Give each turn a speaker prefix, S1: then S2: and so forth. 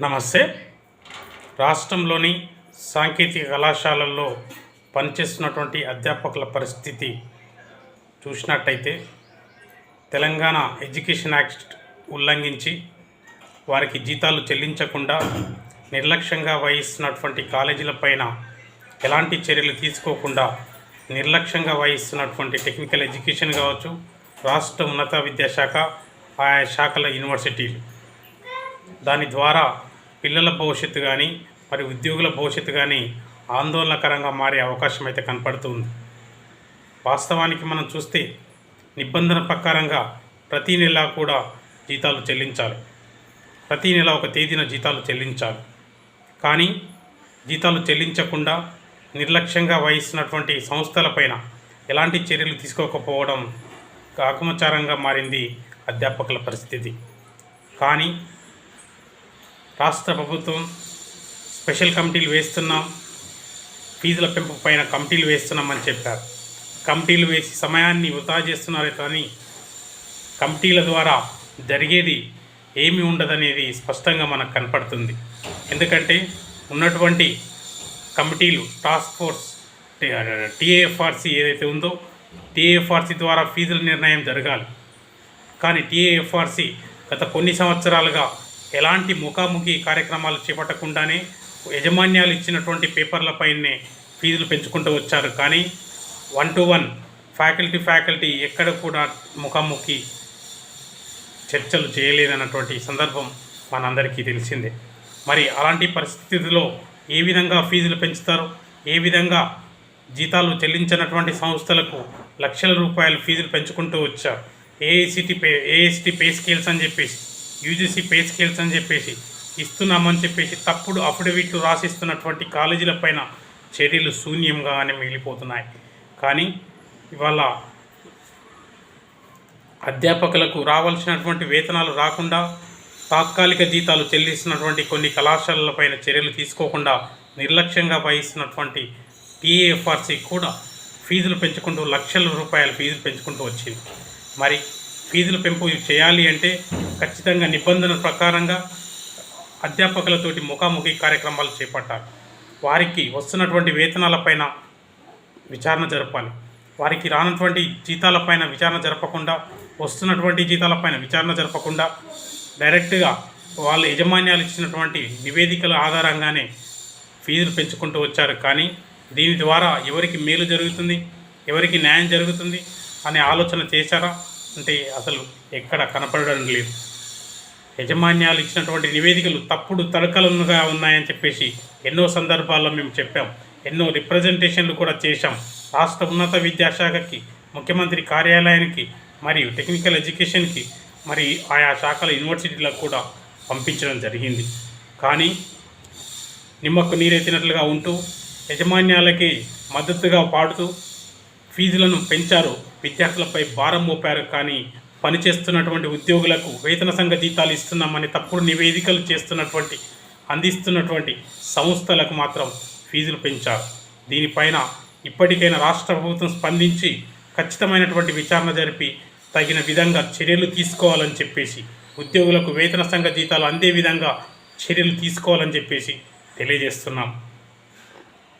S1: నమస్తే. రాష్ట్రంలోని సాంకేతిక కళాశాలల్లో పనిచేస్తున్నటువంటి అధ్యాపకుల పరిస్థితి చూసినట్టయితే తెలంగాణ ఎడ్యుకేషన్ యాక్ట్ ఉల్లంఘించి వారికి జీతాలు చెల్లించకుండా నిర్లక్ష్యంగా వహిస్తున్నటువంటి కాలేజీలపైన ఎలాంటి చర్యలు తీసుకోకుండా నిర్లక్ష్యంగా వహిస్తున్నటువంటి టెక్నికల్ ఎడ్యుకేషన్ కావచ్చు రాష్ట్ర ఉన్నత విద్యాశాఖ ఆయా శాఖల యూనివర్సిటీలు. దాని ద్వారా పిల్లల భవిష్యత్తు కానీ మరి ఉద్యోగుల భవిష్యత్తు కానీ ఆందోళనకరంగా మారే అవకాశం అయితే కనపడుతుంది. వాస్తవానికి మనం చూస్తే నిబంధన ప్రకారంగా ప్రతీ నెల కూడా జీతాలు చెల్లించాలి. ప్రతీ నెల ఒక తేదీన జీతాలు చెల్లించాలి. కానీ జీతాలు చెల్లించకుండా నిర్లక్ష్యంగా వహిస్తున్నటువంటి సంస్థలపైన ఎలాంటి చర్యలు తీసుకోకపోవడం ఆకుమచారంగా మారింది అధ్యాపకుల పరిస్థితి. కానీ రాష్ట్ర ప్రభుత్వం స్పెషల్ కమిటీలు వేస్తున్నాం ఫీజుల పెంపు పైన కమిటీలు వేస్తున్నామని చెప్పారు. కమిటీలు వేసి సమయాన్ని వృధా చేస్తున్నారే కానీ కమిటీల ద్వారా జరిగేది ఏమి ఉండదనేది స్పష్టంగా మనకు కనపడుతుంది. ఎందుకంటే ఉన్నటువంటి కమిటీలు టాస్క్ ఫోర్స్ టీఏఎఫ్ఆర్సీ ఏదైతే ఉందో టీఏఎఫ్ఆర్సీ ద్వారా ఫీజుల నిర్ణయం జరగాలి. కానీ టీఏఎఫ్ఆర్సీ గత కొన్ని సంవత్సరాలుగా ఎలాంటి ముఖాముఖి కార్యక్రమాలు చేపట్టకుండానే యజమాన్యాలు ఇచ్చినటువంటి పేపర్లపైనే ఫీజులు పెంచుకుంటూ వచ్చారు. కానీ one to one faculty faculty ఎక్కడ కూడా ముఖాముఖి చర్చలు చేయలేదన్నటువంటి సందర్భం మనందరికీ తెలిసిందే. మరి అలాంటి పరిస్థితిలో ఏ విధంగా ఫీజులు పెంచుతారు? ఏ విధంగా జీతాలు చెల్లించినటువంటి సంస్థలకు లక్షల రూపాయలు ఫీజులు పెంచుకుంటూ వచ్చారు? A I C T pay A S T pay scales అని చెప్పేసి యూజీసీ పే స్కేల్స్ అని చెప్పేసి ఇస్తున్నామని చెప్పేసి తప్పుడు అఫిడవిట్లు రాసిస్తున్నటువంటి కాలేజీల పైన చర్యలు శూన్యంగానే మిగిలిపోతున్నాయి. కానీ ఇవాళ అధ్యాపకులకు రావాల్సినటువంటి వేతనాలు రాకుండా తాత్కాలిక జీతాలు చెల్లిస్తున్నటువంటి కొన్ని కళాశాలలపైన చర్యలు తీసుకోకుండా నిర్లక్ష్యంగా వహిస్తున్నటువంటి టీఏఎఫ్ఆర్సీ కూడా ఫీజులు పెంచుకుంటూ లక్షల రూపాయల ఫీజులు పెంచుకుంటూ వచ్చింది. మరి ఫీజులు పెంపు చేయాలి అంటే ఖచ్చితంగా నిబంధన ప్రకారంగా అధ్యాపకులతోటి ముఖాముఖి కార్యక్రమాలు చేపట్టాలి. వారికి వస్తున్నటువంటి వేతనాలపైన విచారణ జరపాలి. వారికి రానటువంటి జీతాలపైన విచారణ జరపకుండా వస్తున్నటువంటి జీతాలపైన విచారణ జరపకుండా డైరెక్ట్గా వాళ్ళ యజమాన్యాలు ఇచ్చినటువంటి నివేదికల ఆధారంగానే ఫీజులు పెంచుకుంటూ వచ్చారు. కానీ దీని ద్వారా ఎవరికి మేలు జరుగుతుంది ఎవరికి న్యాయం జరుగుతుంది అనే ఆలోచన చేశారా? అంటే అసలు ఎక్కడ కనపడడం లేదు. యజమాన్యాలు ఇచ్చినటువంటి నివేదికలు తప్పుడు తడకలుగా ఉన్నాయని చెప్పేసి ఎన్నో సందర్భాల్లో మేము చెప్పాం. ఎన్నో రిప్రజెంటేషన్లు కూడా చేశాం. రాష్ట్ర ఉన్నత విద్యాశాఖకి ముఖ్యమంత్రి కార్యాలయానికి మరియు టెక్నికల్ ఎడ్యుకేషన్కి మరి ఆయా శాఖల యూనివర్సిటీలకు కూడా పంపించడం జరిగింది. కానీ నిమ్మకు నీరెత్తినట్లుగా ఉంటూ యజమాన్యాలకి మద్దతుగా పాడుతూ ఫీజులను పెంచారు విద్యార్థులపై భారం మోపారు కానీ పనిచేస్తున్నటువంటి ఉద్యోగులకు వేతన సంఘ జీతాలు ఇస్తున్నామని తప్పుడు నివేదికలు చేస్తున్నటువంటి అందిస్తున్నటువంటి సంస్థలకు మాత్రం ఫీజులు పెంచారు. దీనిపైన ఇప్పటికైనా రాష్ట్ర ప్రభుత్వం స్పందించి ఖచ్చితమైనటువంటి విచారణ జరిపి తగిన విధంగా చర్యలు తీసుకోవాలని చెప్పేసి ఉద్యోగులకు వేతన సంఘ జీతాలు అందే విధంగా చర్యలు తీసుకోవాలని చెప్పేసి తెలియజేస్తున్నాం.